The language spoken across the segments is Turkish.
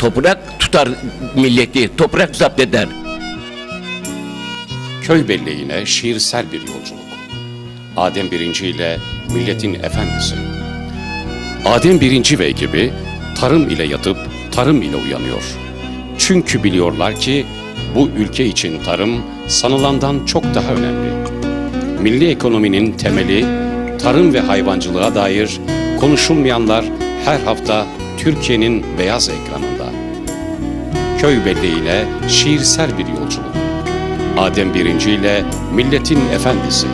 Toprak tutar milleti, toprak zapt eder. Köy belleğine şiirsel bir yolculuk. Adem birinci ile milletin efendisi. Adem birinci ve ekibi tarım ile yatıp tarım ile uyanıyor. Çünkü biliyorlar ki bu ülke için tarım sanılandan çok daha önemli. Milli ekonominin temeli tarım ve hayvancılığa dair konuşulmayanlar her hafta Türkiye'nin beyaz ekranında. Köy belleğiyle şiirsel bir yolculuk. Adem birinci ile milletin efendisi.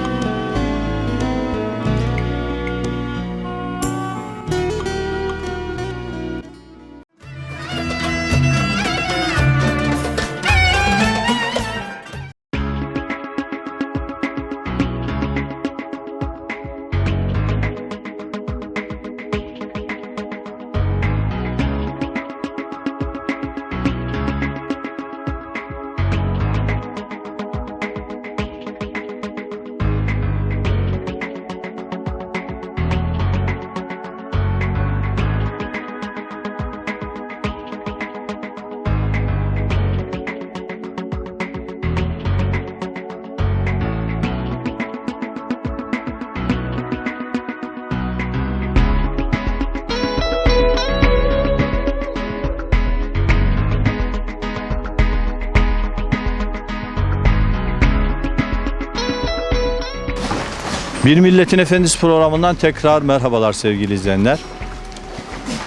Bir Milletin Efendisi programından tekrar merhabalar sevgili izleyenler.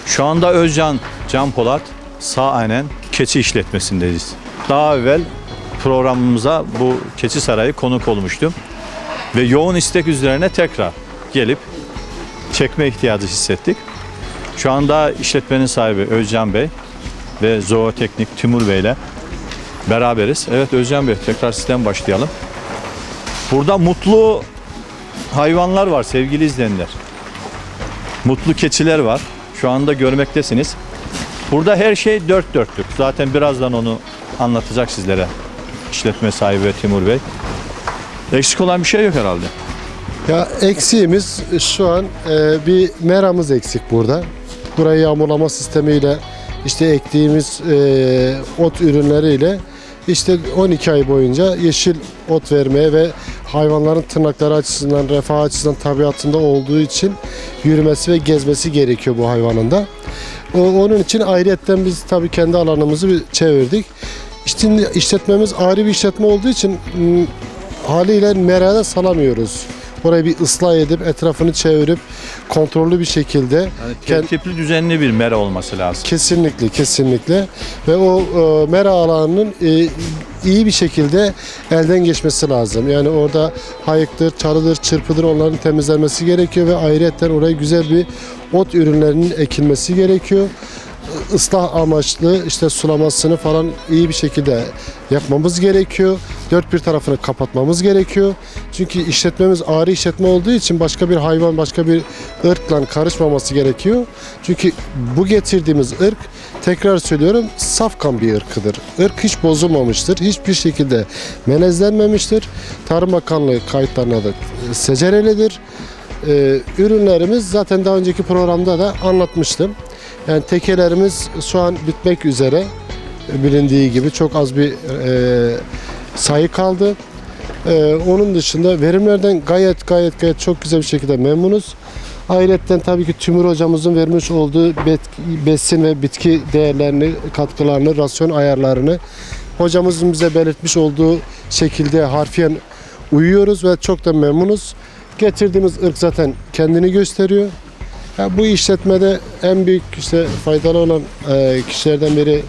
Şu anda Özcan Can Polat Sağanen Keçi işletmesindeyiz. Daha evvel programımıza bu Keçi Sarayı konuk olmuştum. Ve yoğun istek üzerine tekrar gelip çekme ihtiyacı hissettik. Şu anda işletmenin sahibi Özcan Bey ve Zooteknik Timur Bey ile beraberiz. Evet Özcan Bey tekrar sizden başlayalım. Burada mutlu hayvanlar var sevgili izleyenler. Mutlu keçiler var. Şu anda görmektesiniz. Burada her şey dört dörtlük. Zaten birazdan onu anlatacak sizlere. İşletme sahibi Timur Bey. Eksik olan bir şey yok herhalde. Ya eksiğimiz şu an e, bir meramız eksik burada. Burayı yağmurlama sistemiyle işte ektiğimiz e, ot ürünleriyle işte 12 ay boyunca yeşil ot vermeye ve hayvanların tırnakları açısından, refah açısından tabiatında olduğu için yürümesi ve gezmesi gerekiyor bu hayvanın da. Onun için ayrıyetten biz tabii kendi alanımızı bir çevirdik. İşte işletmemiz ayrı bir işletme olduğu için m, haliyle merada salamıyoruz. Orayı bir ıslah edip etrafını çevirip kontrollü bir şekilde Yani tertipli düzenli bir mera olması lazım. kesinlikle kesinlikle ve o e, mera alanının e, iyi bir şekilde elden geçmesi lazım. Yani orada hayıktır, çalıdır, çırpıdır onların temizlenmesi gerekiyor ve ayrıyetten oraya güzel bir ot ürünlerinin ekilmesi gerekiyor. Islah amaçlı işte sulamasını falan iyi bir şekilde yapmamız gerekiyor. Dört bir tarafını kapatmamız gerekiyor. Çünkü işletmemiz ağrı işletme olduğu için başka bir hayvan, başka bir ırkla karışmaması gerekiyor. Çünkü bu getirdiğimiz ırk tekrar söylüyorum safkan bir ırkıdır. Irk hiç bozulmamıştır. Hiçbir şekilde melezlenmemiştir. Tarım Bakanlığı kayıtlarına da e, secerelidir. Ee, ürünlerimiz zaten daha önceki programda da anlatmıştım. Yani tekelerimiz şu an bitmek üzere bilindiği gibi çok az bir e, sayı kaldı. E, onun dışında verimlerden gayet gayet gayet çok güzel bir şekilde memnunuz. Ayrıca tabii ki Tümür hocamızın vermiş olduğu besin ve bitki değerlerini, katkılarını, rasyon ayarlarını hocamızın bize belirtmiş olduğu şekilde harfiyen uyuyoruz ve çok da memnunuz. Getirdiğimiz ırk zaten kendini gösteriyor. Ya bu işletmede en büyük işte faydalı olan e, kişilerden biri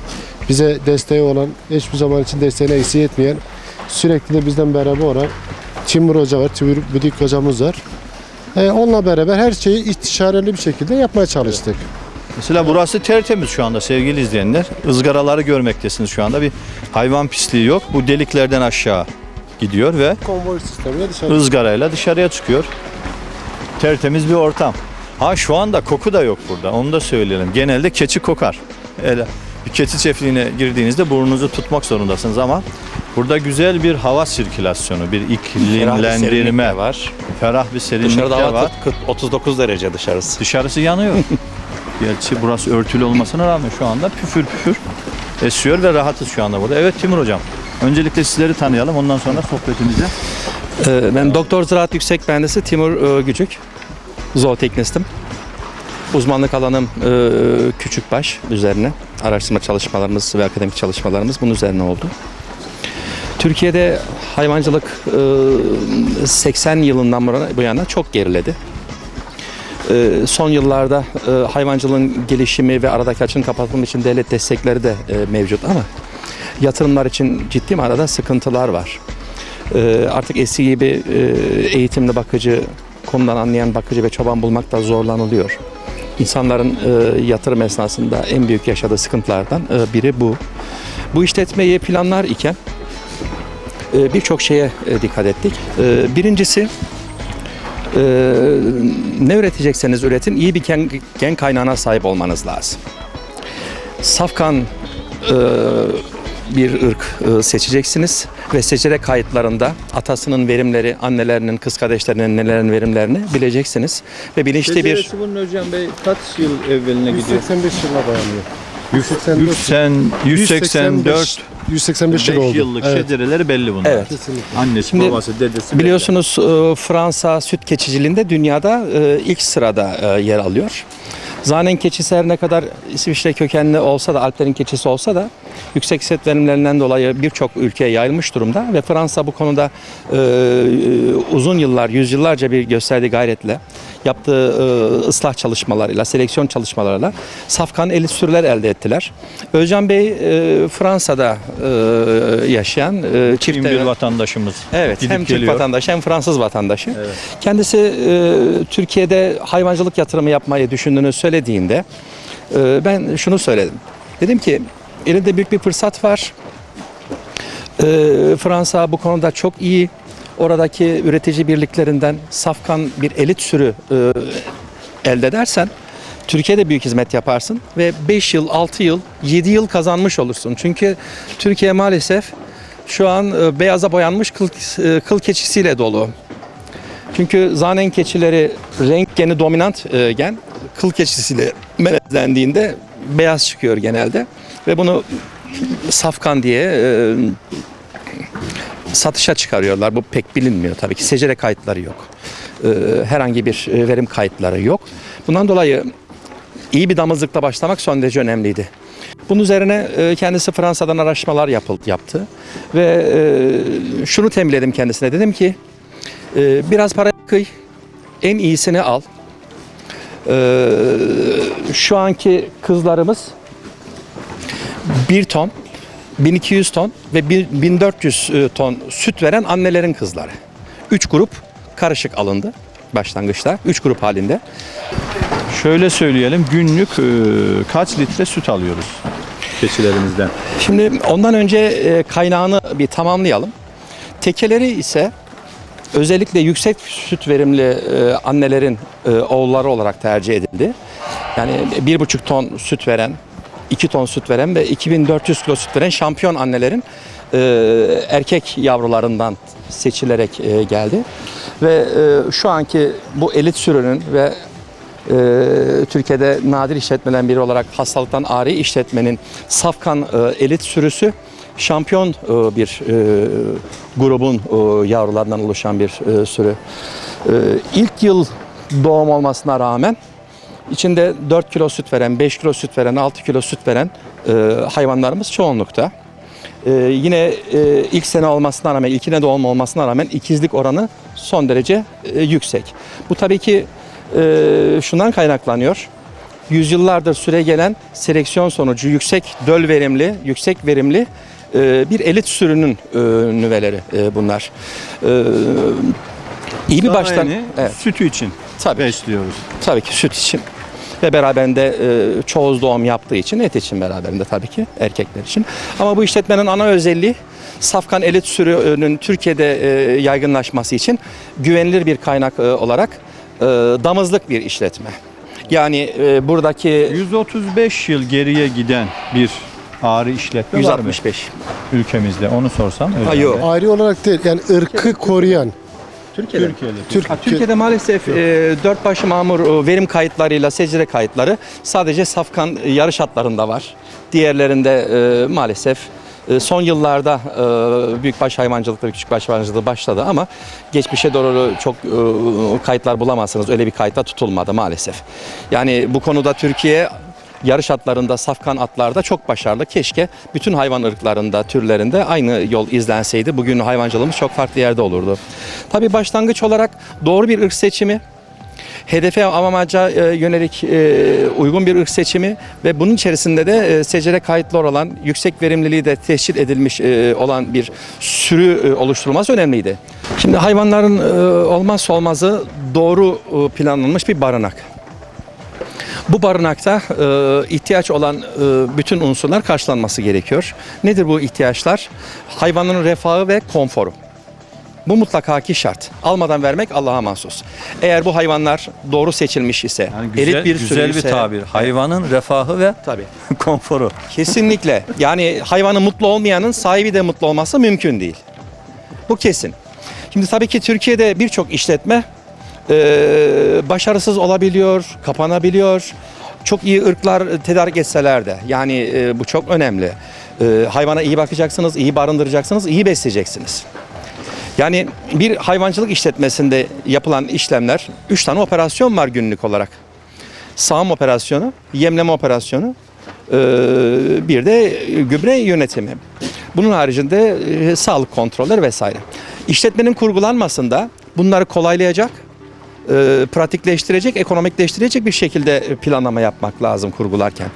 bize desteği olan, hiçbir zaman için desteğine eksik etmeyen, sürekli de bizden beraber olan Timur Hoca var, Timur Büdük hocamız var. E, onunla beraber her şeyi istişareli bir şekilde yapmaya çalıştık. Mesela burası tertemiz şu anda sevgili izleyenler. Izgaraları görmektesiniz şu anda. Bir hayvan pisliği yok. Bu deliklerden aşağı gidiyor ve Konvoy sistemiyle dışarı ızgarayla dışarıya çıkıyor. Tertemiz bir ortam. Ha şu anda koku da yok burada. Onu da söyleyelim. Genelde keçi kokar. Öyle keçi çiftliğine girdiğinizde burnunuzu tutmak zorundasınız ama burada güzel bir hava sirkülasyonu, bir iklimlendirme var. ferah bir serinlik Dışarıda hava var. 40, 39 derece dışarısı. Dışarısı yanıyor. Gerçi burası örtülü olmasına rağmen şu anda püfür püfür esiyor ve rahatız şu anda burada. Evet Timur Hocam. Öncelikle sizleri tanıyalım. Ondan sonra sohbetimize. Ee, Ben Doktor Ziraat Yüksek Mühendisi Timur e, Gücük. Zooteknistim. Uzmanlık alanım e, küçükbaş üzerine. Araştırma çalışmalarımız ve akademik çalışmalarımız bunun üzerine oldu. Türkiye'de hayvancılık e, 80 yılından bu yana- çok geriledi. E, Son yıllarda e, hayvancılığın gelişimi ve aradaki açığın kapatılması için devlet destekleri de e, mevcut ama yatırımlar için ciddi manada sıkıntılar var. Ee, artık eski gibi e, eğitimli bakıcı, konudan anlayan bakıcı ve çoban bulmak da zorlanılıyor. İnsanların e, yatırım esnasında en büyük yaşadığı sıkıntılardan e, biri bu. Bu işletmeyi planlar iken e, birçok şeye e, dikkat ettik. E, Birincisi e, ne üretecekseniz üretin iyi bir gen, gen kaynağına sahip olmanız lazım. Safkan e, bir ırk e, seçeceksiniz ve seçerek kayıtlarında atasının verimleri, annelerinin, kız kardeşlerinin nelerin verimlerini bileceksiniz ve bilinçli bir bunun Hocam Bey kaç yıl evveline 185 yılına dayanıyor. 184 180, 184 185 yıl 5 oldu. yıllık Evet. şedereleri belli bunlar. Evet. Kesinlikle. Annesi, Şimdi babası, dedesi. Biliyorsunuz e, Fransa süt keçiciliğinde dünyada e, ilk sırada e, yer alıyor. Zanen keçisi her ne kadar İsviçre kökenli olsa da Alplerin keçisi olsa da yüksek set verimlerinden dolayı birçok ülkeye yayılmış durumda ve Fransa bu konuda e, uzun yıllar, yüzyıllarca bir gösterdiği gayretle yaptığı e, ıslah çalışmalarıyla, seleksiyon çalışmalarıyla safkan elit sürüler elde ettiler. Özcan Bey e, Fransa'da e, yaşayan e, Kim çifte bir vatandaşımız. Evet, Gidip hem Türk geliyor. vatandaşı hem Fransız vatandaşı. Kendisi e, Türkiye'de hayvancılık yatırımı yapmayı düşündüğünü söylediğinde e, ben şunu söyledim. Dedim ki elinde büyük bir fırsat var. E, Fransa bu konuda çok iyi. Oradaki üretici birliklerinden safkan bir elit sürü e, elde edersen Türkiye'de büyük hizmet yaparsın ve 5 yıl, 6 yıl, 7 yıl kazanmış olursun. Çünkü Türkiye maalesef şu an e, beyaza boyanmış kıl, e, kıl keçisiyle dolu. Çünkü zanen keçileri renk geni dominant e, gen, kıl keçisiyle melezlendiğinde beyaz çıkıyor genelde. Ve bunu safkan diye e, satışa çıkarıyorlar. Bu pek bilinmiyor tabii ki. Secere kayıtları yok. E, herhangi bir e, verim kayıtları yok. Bundan dolayı iyi bir damızlıkla başlamak son derece önemliydi. Bunun üzerine e, kendisi Fransa'dan araştırmalar yapıldı, yaptı ve e, şunu tembihledim kendisine dedim ki biraz para kıy, en iyisini al. Şu anki kızlarımız 1 ton, 1200 ton ve bir- 1400 e, ton süt veren annelerin kızları. 3 grup karışık alındı başlangıçta. 3 grup halinde. Şöyle söyleyelim günlük e, kaç litre süt alıyoruz keçilerimizden? Şimdi ondan önce e, kaynağını bir tamamlayalım. Tekeleri ise özellikle yüksek süt verimli annelerin oğulları olarak tercih edildi. Yani bir buçuk ton süt veren, 2 ton süt veren ve 2400 kilo süt veren şampiyon annelerin e, erkek yavrularından seçilerek e, geldi. Ve e, şu anki bu elit sürünün ve e, Türkiye'de nadir işletmelerin biri olarak hastalıktan ari işletmenin Safkan e, elit sürüsü şampiyon e, bir e, grubun e, yavrularından oluşan bir e, sürü. E, ilk yıl doğum olmasına rağmen içinde 4 kilo süt veren, 5 kilo süt veren, 6 kilo süt veren e, hayvanlarımız çoğunlukta. E, yine e, ilk sene olmasına rağmen, ilkine doğum olmasına rağmen ikizlik oranı son derece e, yüksek. Bu tabii ki e, şundan kaynaklanıyor. Yüzyıllardır süre gelen seleksiyon sonucu yüksek döl verimli, yüksek verimli e, bir elit sürünün e, nüveleri e, bunlar. E, iyi bir baştan evet, sütü için tabii, besliyoruz. tabii ki süt için ve beraberinde e, çoğuz doğum yaptığı için et için beraberinde tabii ki erkekler için. Ama bu işletmenin ana özelliği Safkan elit sürünün Türkiye'de e, yaygınlaşması için güvenilir bir kaynak e, olarak e, damızlık bir işletme. Yani e, buradaki 135 yıl geriye giden bir ağrı işletme var mı 165. ülkemizde? Onu sorsam. Ha, Özlem yok. Bey. Ayrı olarak değil yani ırkı koruyan Türkiye'de. Türkiye'de. Türk, Ha, Türkiye'de maalesef e, dört başı mamur e, verim kayıtlarıyla secde kayıtları sadece safkan e, yarış atlarında var. Diğerlerinde e, maalesef e, son yıllarda e, büyükbaş hayvancılıkta ve küçükbaş hayvancılığı başladı ama geçmişe doğru çok e, kayıtlar bulamazsınız. Öyle bir kayıtta tutulmadı maalesef. Yani bu konuda Türkiye yarış atlarında, safkan atlarda çok başarılı. Keşke bütün hayvan ırklarında, türlerinde aynı yol izlenseydi. Bugün hayvancılığımız çok farklı yerde olurdu. Tabii başlangıç olarak doğru bir ırk seçimi, hedefe amaca e, yönelik e, uygun bir ırk seçimi ve bunun içerisinde de e, secere kayıtlı olan, yüksek verimliliği de teşkil edilmiş olan bir sürü oluşturulması önemliydi. Şimdi hayvanların olmazsa olmazı doğru planlanmış bir barınak. Bu barınakta e, ihtiyaç olan e, bütün unsurlar karşılanması gerekiyor. Nedir bu ihtiyaçlar? Hayvanın refahı ve konforu. Bu mutlaka ki şart. Almadan vermek Allah'a mahsus. Eğer bu hayvanlar doğru seçilmiş ise, Yani güzel, elit bir güzel bir ise- tabir. Hayvanın refahı ve Tabii. konforu. Kesinlikle. Yani hayvanı mutlu olmayanın sahibi de mutlu olması mümkün değil. Bu kesin. Şimdi tabii ki Türkiye'de birçok işletme başarısız olabiliyor, kapanabiliyor. Çok iyi ırklar tedarik etseler de. Yani e, bu çok önemli. E, hayvana iyi bakacaksınız, iyi barındıracaksınız, iyi besleyeceksiniz. Yani bir hayvancılık işletmesinde yapılan işlemler, 3 tane operasyon var günlük olarak. Sağım operasyonu, yemleme operasyonu, e, bir de gübre yönetimi. Bunun haricinde e, sağlık kontrolleri vesaire. İşletmenin kurgulanmasında bunları kolaylayacak, e, pratikleştirecek, ekonomikleştirecek bir şekilde planlama yapmak lazım kurgularken.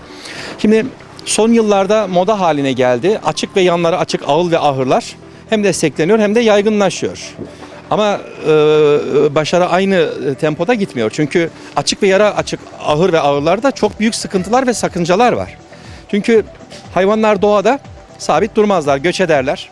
Şimdi son yıllarda moda haline geldi. Açık ve yanları açık ağıl ve ahırlar hem destekleniyor hem de yaygınlaşıyor. Ama e, başarı aynı tempoda gitmiyor. Çünkü açık ve yara açık ahır ve ağırlarda çok büyük sıkıntılar ve sakıncalar var. Çünkü hayvanlar doğada sabit durmazlar, göç ederler.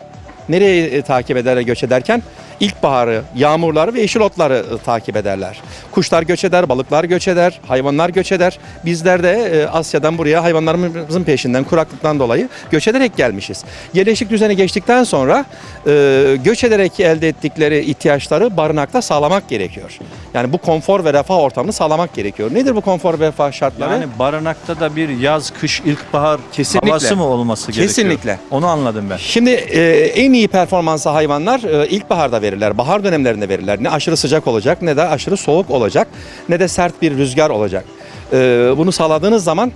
Nereye takip ederler göç ederken? İlkbaharı, yağmurları ve yeşil otları e, takip ederler. Kuşlar göç eder, balıklar göç eder, hayvanlar göç eder. Bizler de e, Asya'dan buraya hayvanlarımızın peşinden kuraklıktan dolayı göç ederek gelmişiz. Yerleşik düzene geçtikten sonra e, göç ederek elde ettikleri ihtiyaçları barınakta sağlamak gerekiyor. Yani bu konfor ve refah ortamını sağlamak gerekiyor. Nedir bu konfor ve refah şartları? Yani barınakta da bir yaz, kış, ilkbahar Kesinlikle. havası mı olması gerekiyor? Kesinlikle. Onu anladım ben. Şimdi en iyi performansı hayvanlar ilkbaharda verirler, bahar dönemlerinde verirler. Ne aşırı sıcak olacak ne de aşırı soğuk olacak ne de sert bir rüzgar olacak. E, bunu sağladığınız zaman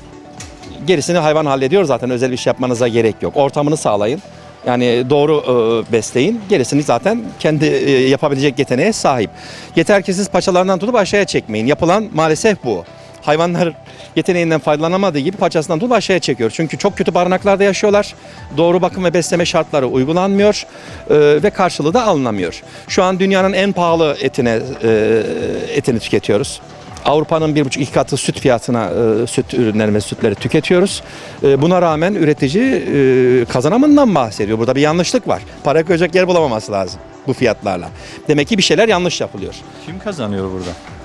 gerisini hayvan hallediyor zaten özel bir şey yapmanıza gerek yok. Ortamını sağlayın. Yani doğru e, besleyin. Gerisini zaten kendi e, yapabilecek yeteneğe sahip. Yeter ki siz paçalarından tutup aşağıya çekmeyin. Yapılan maalesef bu. Hayvanlar yeteneğinden faydalanamadığı gibi paçasından tutup aşağıya çekiyor. Çünkü çok kötü barınaklarda yaşıyorlar. Doğru bakım ve besleme şartları uygulanmıyor e, ve karşılığı da alınamıyor. Şu an dünyanın en pahalı etine e, etini tüketiyoruz. Avrupa'nın bir buçuk iki katı süt fiyatına e, süt ürünleri ve sütleri tüketiyoruz. E, buna rağmen üretici e, kazanımından bahsediyor. Burada bir yanlışlık var. Para koyacak yer bulamaması lazım bu fiyatlarla. Demek ki bir şeyler yanlış yapılıyor. Kim kazanıyor burada?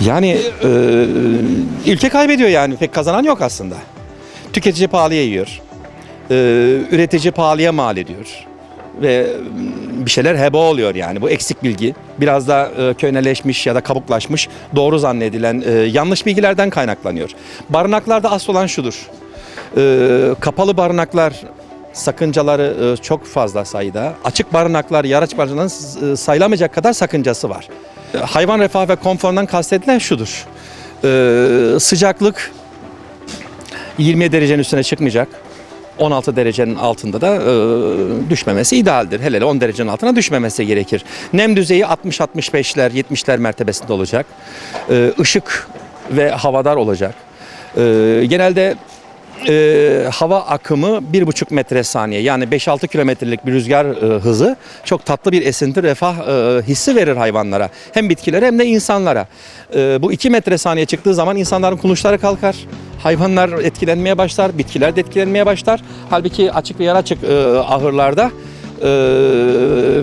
Yani e, ülke kaybediyor yani pek kazanan yok aslında. Tüketici pahalıya yiyor. E, üretici pahalıya mal ediyor. Ve bir şeyler heba oluyor yani bu eksik bilgi. Biraz da e, köyneleşmiş ya da kabuklaşmış doğru zannedilen e, yanlış bilgilerden kaynaklanıyor. Barınaklarda asıl olan şudur. E, kapalı barınaklar sakıncaları e, çok fazla sayıda. Açık barınaklar, yaraç barınakların e, sayılamayacak kadar sakıncası var. Hayvan refahı ve konforundan kastedilen şudur. E, sıcaklık 20 derecenin üstüne çıkmayacak. 16 derecenin altında da e, düşmemesi idealdir. Hele hele 10 derecenin altına düşmemesi gerekir. Nem düzeyi 60-65'ler, 70'ler mertebesinde olacak. E, ve havadar olacak. E, genelde e, hava akımı 1,5 metre saniye yani 5-6 kilometrelik bir rüzgar e, hızı çok tatlı bir esinti refah e, hissi verir hayvanlara. Hem bitkilere hem de insanlara. E, bu 2 metre saniye çıktığı zaman insanların kulunçları kalkar. Hayvanlar etkilenmeye başlar, bitkiler de etkilenmeye başlar. Halbuki açık ve yarı açık e, ahırlarda e,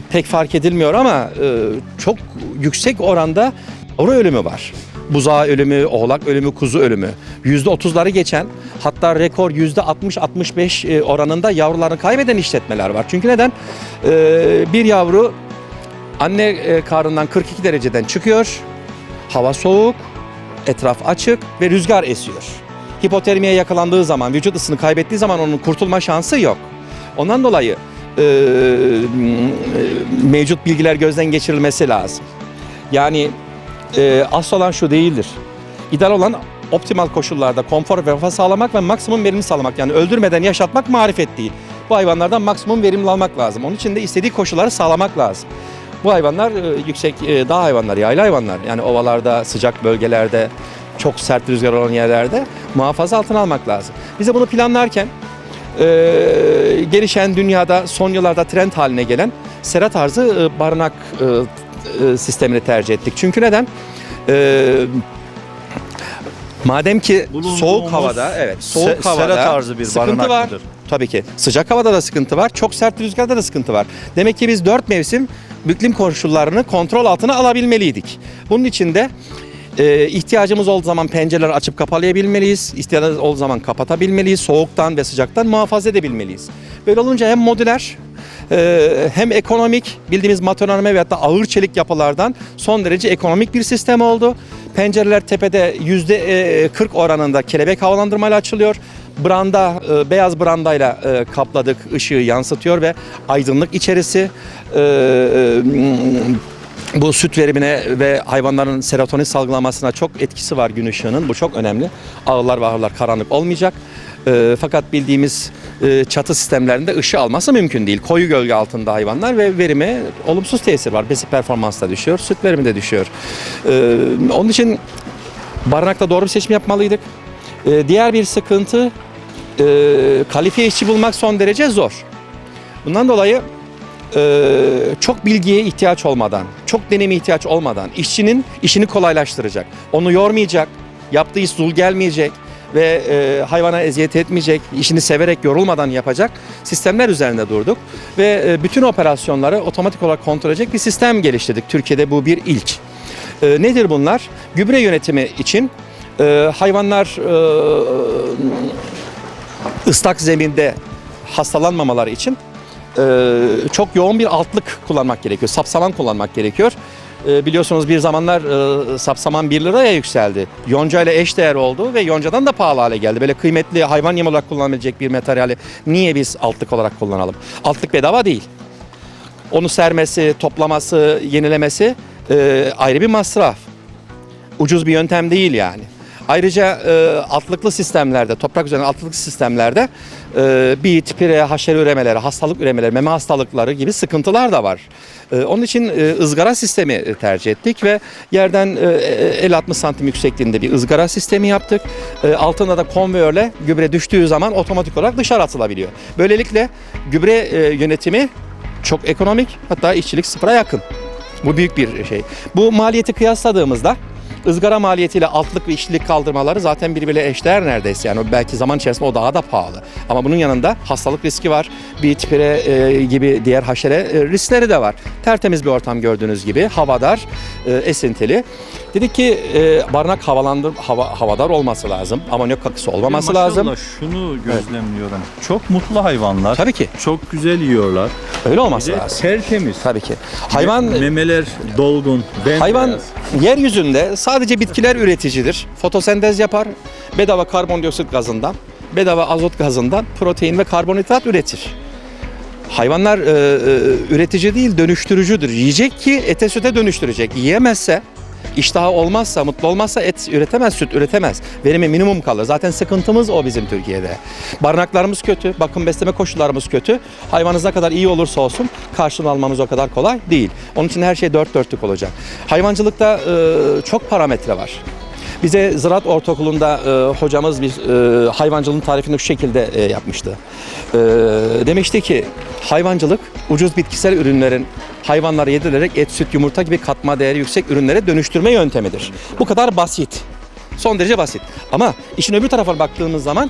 pek fark edilmiyor ama e, çok yüksek oranda yavru ölümü var. Buzağı ölümü, oğlak ölümü, kuzu ölümü. %30'ları geçen hatta rekor %60-65 e, oranında yavrularını kaybeden işletmeler var. Çünkü neden? E, bir yavru Anne e, karnından 42 dereceden çıkıyor. Hava soğuk, etraf açık ve rüzgar esiyor. Hipotermiye yakalandığı zaman, vücut ısını kaybettiği zaman onun kurtulma şansı yok. Ondan dolayı e, mevcut bilgiler gözden geçirilmesi lazım. Yani e, asıl olan şu değildir. İdeal olan optimal koşullarda konfor ve refah sağlamak ve maksimum verim sağlamak. Yani öldürmeden yaşatmak marifet değil. Bu hayvanlardan maksimum verim almak lazım. Onun için de istediği koşulları sağlamak lazım. Bu hayvanlar e, yüksek e, dağ hayvanları, yayla hayvanlar. Yani ovalarda, sıcak bölgelerde, çok sert rüzgar olan yerlerde muhafaza altına almak lazım. Bize bunu planlarken e, gelişen dünyada son yıllarda trend haline gelen sera tarzı e, barınak e, e, sistemini tercih ettik. Çünkü neden? E, madem ki Bulunduğumuz soğuk havada, evet, soğuk se- havada sera tarzı bir sıkıntı var. Tabii ki. Sıcak havada da sıkıntı var. Çok sert rüzgarda da sıkıntı var. Demek ki biz dört mevsim iklim koşullarını kontrol altına alabilmeliydik. Bunun için de e, ihtiyacımız olduğu zaman pencereleri açıp kapalayabilmeliyiz. İhtiyacımız olduğu zaman kapatabilmeliyiz. Soğuktan ve sıcaktan muhafaza edebilmeliyiz. Böyle olunca hem modüler e, hem ekonomik bildiğimiz matonarme veyahut da ağır çelik yapılardan son derece ekonomik bir sistem oldu. Pencereler tepede yüzde 40 oranında kelebek havalandırmayla açılıyor. Branda, e, beyaz brandayla e, kapladık, ışığı yansıtıyor ve aydınlık içerisi e, e, bu süt verimine ve hayvanların serotonin salgılamasına çok etkisi var gün ışığının. Bu çok önemli. Ağlar ve ahırlar karanlık olmayacak. E, fakat bildiğimiz e, çatı sistemlerinde ışığı alması mümkün değil. Koyu gölge altında hayvanlar ve verime olumsuz tesir var. Besi performans da düşüyor, süt verimi de düşüyor. E, onun için barınakta doğru bir seçim yapmalıydık. E, diğer bir sıkıntı e, kalifiye işçi bulmak son derece zor. Bundan dolayı e, çok bilgiye ihtiyaç olmadan, çok deneyime ihtiyaç olmadan işçinin işini kolaylaştıracak. Onu yormayacak, yaptığı iş zul gelmeyecek ve e, hayvana eziyet etmeyecek, işini severek yorulmadan yapacak sistemler üzerinde durduk. Ve e, bütün operasyonları otomatik olarak kontrol edecek bir sistem geliştirdik. Türkiye'de bu bir ilk. E, nedir bunlar? Gübre yönetimi için e, hayvanlar e, ıslak zeminde hastalanmamaları için e, çok yoğun bir altlık kullanmak gerekiyor. Sapsaman kullanmak gerekiyor. E, biliyorsunuz bir zamanlar e, sapsaman 1 liraya yükseldi. Yonca ile eşdeğer oldu ve yoncadan da pahalı hale geldi. Böyle kıymetli hayvan yemi olarak kullanılabilecek bir materyali niye biz altlık olarak kullanalım? Altlık bedava değil. Onu sermesi, toplaması, yenilemesi e, ayrı bir masraf. Ucuz bir yöntem değil yani. Ayrıca e, altlıklı sistemlerde, toprak üzerine altlıklı sistemlerde e, bit, pire, haşere üremeleri, hastalık üremeleri, meme hastalıkları gibi sıkıntılar da var. E, onun için e, ızgara sistemi e, tercih ettik ve yerden e, 50-60 santim yüksekliğinde bir ızgara sistemi yaptık. E, altında da konveyörle gübre düştüğü zaman otomatik olarak dışarı atılabiliyor. Böylelikle gübre e, yönetimi çok ekonomik hatta işçilik sıfıra yakın. Bu büyük bir şey. Bu maliyeti kıyasladığımızda ızgara maliyetiyle altlık ve işçilik kaldırmaları zaten birbiriyle eşdeğer neredeyse. Yani belki zaman içerisinde o daha da pahalı. Ama bunun yanında hastalık riski var. Bir tipire e, gibi diğer haşere e, riskleri de var. Tertemiz bir ortam gördüğünüz gibi. Havadar, e, esintili. Dedik ki e, barınak havalandır, hava, havadar olması lazım. Amonyak kakısı olmaması lazım. Maşallah şunu gözlemliyorum. Çok mutlu hayvanlar. Tabii ki. Çok güzel yiyorlar. Öyle Bir olması de lazım. tertemiz. Tabii ki. Hayvan memeler dolgun. bembeyaz. Hayvan yeryüzünde sadece bitkiler üreticidir. Fotosentez yapar. Bedava karbondioksit gazından, bedava azot gazından protein ve karbonhidrat üretir. Hayvanlar e, e, üretici değil, dönüştürücüdür. Yiyecek ki ete süte dönüştürecek. Yiyemezse, iştahı olmazsa, mutlu olmazsa et üretemez, süt üretemez. Verimi minimum kalır. Zaten sıkıntımız o bizim Türkiye'de. Barınaklarımız kötü, bakım besleme koşullarımız kötü. Hayvanınız ne kadar iyi olursa olsun karşılığını almanız o kadar kolay değil. Onun için her şey dört dörtlük olacak. Hayvancılıkta e, çok parametre var. Bize Ziraat Ortaokulu'nda e, hocamız bir e, hayvancılığın tarifini şu şekilde e, yapmıştı. E, demişti ki hayvancılık ucuz bitkisel ürünlerin hayvanlara yedirilerek et, süt, yumurta gibi katma değeri yüksek ürünlere dönüştürme yöntemidir. Bu kadar basit. Son derece basit. Ama işin öbür tarafına baktığımız zaman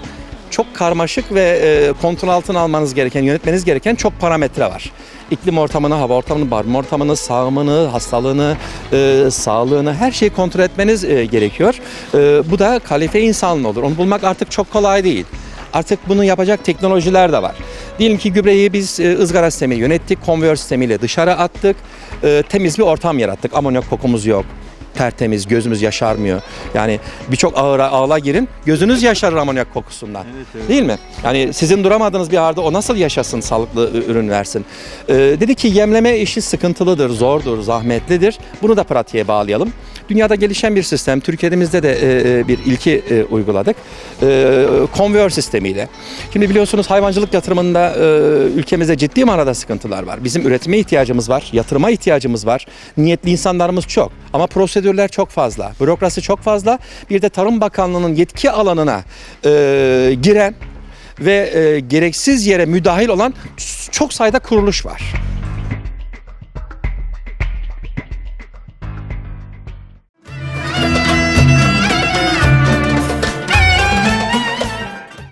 çok karmaşık ve e, kontrol altına almanız gereken, yönetmeniz gereken çok parametre var. İklim ortamını, hava ortamını, barınma ortamını, sağımını, hastalığını, e, sağlığını her şeyi kontrol etmeniz e, gerekiyor. E, bu da kalifiye insanlı olur. Onu bulmak artık çok kolay değil. Artık bunu yapacak teknolojiler de var. Diyelim ki gübreyi biz e, ızgara sistemi yönettik, konveyör sistemiyle dışarı attık. e, temiz bir ortam yarattık. Amonyak kokumuz yok. Tertemiz, gözümüz yaşarmıyor. Yani birçok ağıra ağla girin, gözünüz yaşarır amonyak kokusundan. Değil mi? Yani sizin duramadığınız bir ağırda o nasıl yaşasın, sağlıklı ürün versin? Ee, dedi ki yemleme işi sıkıntılıdır, zordur, zahmetlidir. Bunu da pratiğe bağlayalım. Dünyada gelişen bir sistem, Türkiye'mizde de e, e, bir ilki e, uyguladık. E, konveyör sistemiyle. Şimdi biliyorsunuz hayvancılık yatırımında e, ülkemizde ciddi manada sıkıntılar var. Bizim üretime ihtiyacımız var, yatırıma ihtiyacımız var. Niyetli insanlarımız çok ama prosedürler çok fazla, bürokrasi çok fazla. Bir de Tarım Bakanlığı'nın yetki alanına e, giren ve e, gereksiz yere müdahil olan çok sayıda kuruluş var.